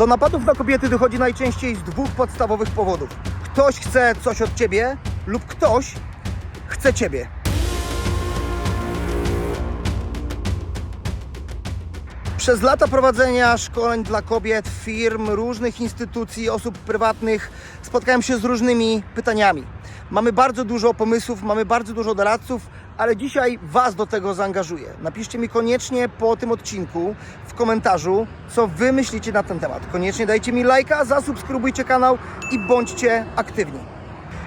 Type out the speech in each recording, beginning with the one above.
Do napadów na kobiety dochodzi najczęściej z dwóch podstawowych powodów. Ktoś chce coś od ciebie lub ktoś chce ciebie. Przez lata prowadzenia szkoleń dla kobiet, firm, różnych instytucji, osób prywatnych spotkałem się z różnymi pytaniami. Mamy bardzo dużo pomysłów, mamy bardzo dużo doradców, ale dzisiaj Was do tego zaangażuję. Napiszcie mi koniecznie po tym odcinku w komentarzu, co Wy myślicie na ten temat. Koniecznie dajcie mi lajka, zasubskrybujcie kanał i bądźcie aktywni.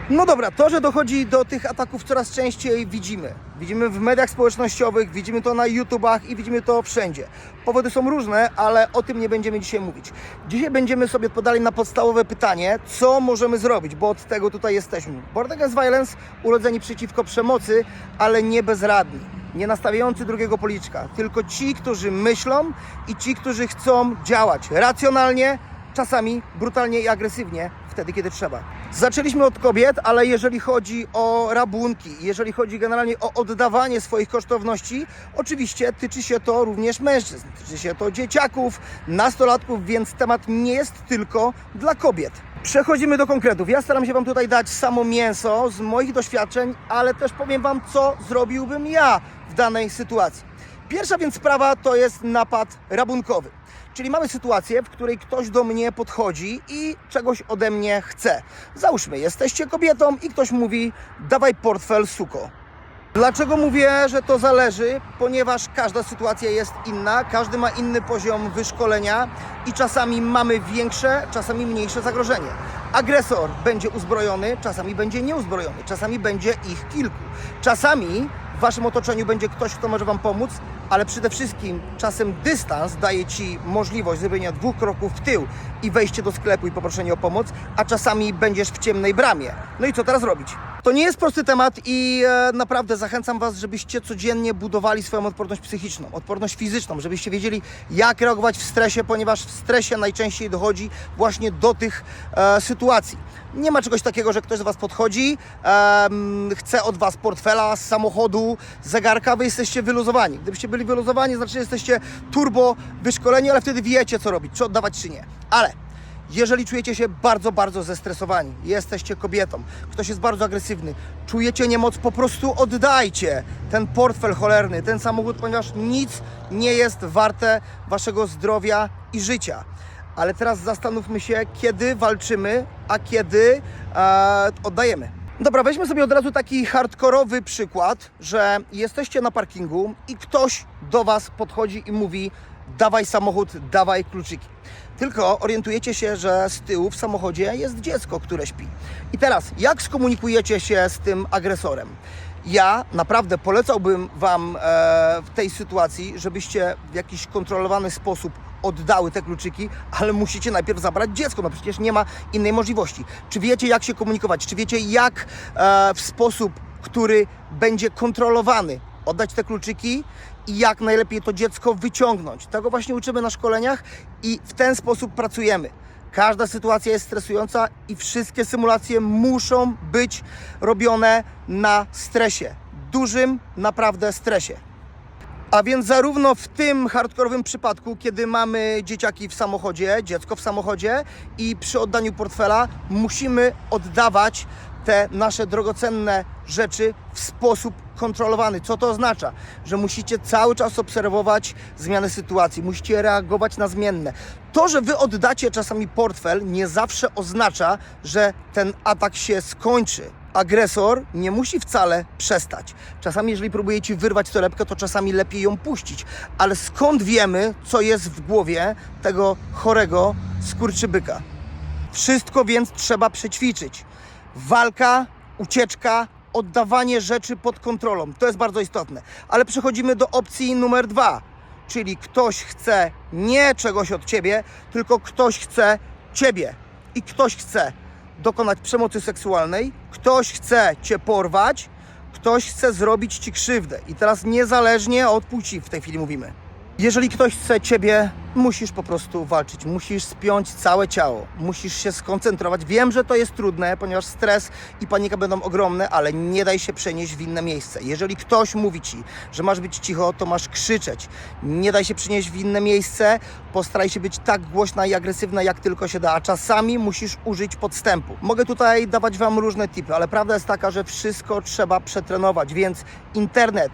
No dobra, to, że dochodzi do tych ataków coraz częściej widzimy. Widzimy w mediach społecznościowych, widzimy to na YouTubach i widzimy to wszędzie. Powody są różne, ale o tym nie będziemy dzisiaj mówić. Dzisiaj będziemy sobie podali na podstawowe pytanie, co możemy zrobić, bo od tego tutaj jesteśmy. Board Against Violence, urodzeni przeciwko przemocy, ale nie bezradni. Nie nastawiający drugiego policzka, tylko ci, którzy myślą i ci, którzy chcą działać racjonalnie, czasami brutalnie i agresywnie, wtedy kiedy trzeba. Zaczęliśmy od kobiet, ale jeżeli chodzi o rabunki, jeżeli chodzi generalnie o oddawanie swoich kosztowności, oczywiście tyczy się to również mężczyzn, tyczy się to dzieciaków, nastolatków, więc temat nie jest tylko dla kobiet. Przechodzimy do konkretów. Ja staram się Wam tutaj dać samo mięso z moich doświadczeń, ale też powiem Wam, co zrobiłbym ja w danej sytuacji. Pierwsza więc sprawa to jest napad rabunkowy. Czyli mamy sytuację, w której ktoś do mnie podchodzi i czegoś ode mnie chce. Załóżmy, jesteście kobietą i ktoś mówi: dawaj portfel, suko. Dlaczego mówię, że to zależy? Ponieważ każda sytuacja jest inna, każdy ma inny poziom wyszkolenia i czasami mamy większe, czasami mniejsze zagrożenie. Agresor będzie uzbrojony, czasami będzie nieuzbrojony, czasami będzie ich kilku. Czasami waszym otoczeniu będzie ktoś, kto może wam pomóc, ale przede wszystkim czasem dystans daje ci możliwość zrobienia dwóch kroków w tył i wejście do sklepu i poproszenie o pomoc, a czasami będziesz w ciemnej bramie. No i co teraz robić? To nie jest prosty temat i e, naprawdę zachęcam Was, żebyście codziennie budowali swoją odporność psychiczną, odporność fizyczną, żebyście wiedzieli, jak reagować w stresie, ponieważ w stresie najczęściej dochodzi właśnie do tych e, sytuacji. Nie ma czegoś takiego, że ktoś do Was podchodzi, em, chce od Was portfela, samochodu, zegarka, Wy jesteście wyluzowani. Gdybyście byli wyluzowani, znaczy jesteście turbo wyszkoleni, ale wtedy wiecie, co robić, czy oddawać, czy nie. Ale jeżeli czujecie się bardzo, bardzo zestresowani, jesteście kobietą, ktoś jest bardzo agresywny, czujecie niemoc, po prostu oddajcie ten portfel cholerny, ten samochód, ponieważ nic nie jest warte waszego zdrowia i życia. Ale teraz zastanówmy się, kiedy walczymy, a kiedy e, oddajemy. Dobra, weźmy sobie od razu taki hardkorowy przykład, że jesteście na parkingu i ktoś do Was podchodzi i mówi: dawaj samochód, dawaj kluczyki. Tylko orientujecie się, że z tyłu w samochodzie jest dziecko, które śpi. I teraz, jak skomunikujecie się z tym agresorem? Ja naprawdę polecałbym Wam e, w tej sytuacji, żebyście w jakiś kontrolowany sposób oddały te kluczyki, ale musicie najpierw zabrać dziecko, no przecież nie ma innej możliwości. Czy wiecie, jak się komunikować? Czy wiecie, jak e, w sposób, który będzie kontrolowany, oddać te kluczyki i jak najlepiej to dziecko wyciągnąć? Tego właśnie uczymy na szkoleniach i w ten sposób pracujemy. Każda sytuacja jest stresująca i wszystkie symulacje muszą być robione na stresie. Dużym naprawdę stresie. A więc zarówno w tym hardkorowym przypadku, kiedy mamy dzieciaki w samochodzie, dziecko w samochodzie i przy oddaniu portfela musimy oddawać te nasze drogocenne rzeczy w sposób kontrolowany. Co to oznacza? Że musicie cały czas obserwować zmiany sytuacji, musicie reagować na zmienne. To, że wy oddacie czasami portfel, nie zawsze oznacza, że ten atak się skończy agresor nie musi wcale przestać. Czasami, jeżeli próbujecie wyrwać torebkę, to czasami lepiej ją puścić. Ale skąd wiemy, co jest w głowie tego chorego skurczybyka? Wszystko więc trzeba przećwiczyć. Walka, ucieczka, oddawanie rzeczy pod kontrolą. To jest bardzo istotne. Ale przechodzimy do opcji numer dwa. Czyli ktoś chce nie czegoś od ciebie, tylko ktoś chce ciebie. I ktoś chce dokonać przemocy seksualnej, ktoś chce cię porwać, ktoś chce zrobić ci krzywdę. I teraz niezależnie od płci w tej chwili mówimy. Jeżeli ktoś chce ciebie, musisz po prostu walczyć, musisz spiąć całe ciało, musisz się skoncentrować. Wiem, że to jest trudne, ponieważ stres i panika będą ogromne, ale nie daj się przenieść w inne miejsce. Jeżeli ktoś mówi ci, że masz być cicho, to masz krzyczeć. Nie daj się przenieść w inne miejsce, postaraj się być tak głośna i agresywna, jak tylko się da, a czasami musisz użyć podstępu. Mogę tutaj dawać Wam różne tipy, ale prawda jest taka, że wszystko trzeba przetrenować, więc internet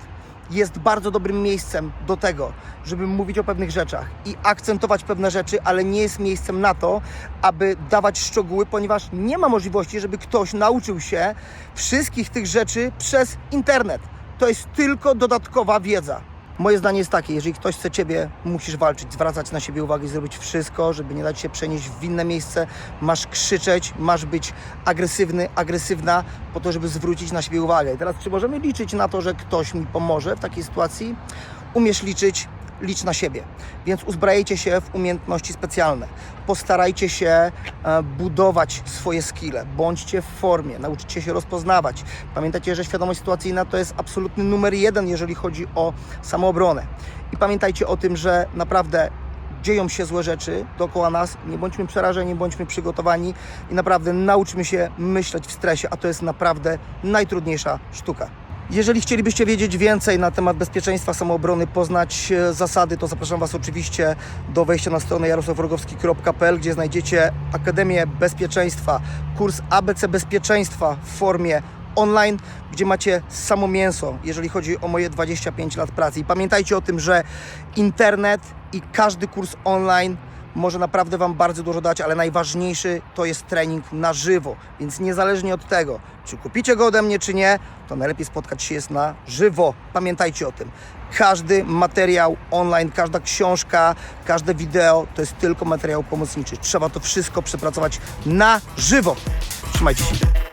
jest bardzo dobrym miejscem do tego, żeby mówić o pewnych rzeczach i akcentować pewne rzeczy, ale nie jest miejscem na to, aby dawać szczegóły, ponieważ nie ma możliwości, żeby ktoś nauczył się wszystkich tych rzeczy przez internet. To jest tylko dodatkowa wiedza. Moje zdanie jest takie, jeżeli ktoś chce Ciebie, musisz walczyć, zwracać na siebie uwagę i zrobić wszystko, żeby nie dać się przenieść w inne miejsce. Masz krzyczeć, masz być agresywny, agresywna po to, żeby zwrócić na siebie uwagę. I teraz, czy możemy liczyć na to, że ktoś mi pomoże w takiej sytuacji? Umiesz liczyć, licz na siebie. Więc uzbrajajcie się w umiejętności specjalne. Postarajcie się e, budować swoje skille. Bądźcie w formie, nauczycie się rozpoznawać. Pamiętajcie, że świadomość sytuacyjna to jest absolutny numer jeden, jeżeli chodzi o samoobronę. I pamiętajcie o tym, że naprawdę dzieją się złe rzeczy dookoła nas. Nie bądźmy przerażeni, bądźmy przygotowani i naprawdę nauczmy się myśleć w stresie, a to jest naprawdę najtrudniejsza sztuka. Jeżeli chcielibyście wiedzieć więcej na temat bezpieczeństwa samoobrony, poznać e, zasady, to zapraszam Was oczywiście do wejścia na stronę jarosławrogowski.pl, gdzie znajdziecie Akademię Bezpieczeństwa, kurs ABC Bezpieczeństwa w formie online, gdzie macie samo mięso, jeżeli chodzi o moje 25 lat pracy. I pamiętajcie o tym, że internet i każdy kurs online może naprawdę Wam bardzo dużo dać, ale najważniejszy to jest trening na żywo. Więc niezależnie od tego, czy kupicie go ode mnie, czy nie, to najlepiej spotkać się jest na żywo. Pamiętajcie o tym. Każdy materiał online, każda książka, każde wideo to jest tylko materiał pomocniczy. Trzeba to wszystko przepracować na żywo. Trzymajcie się.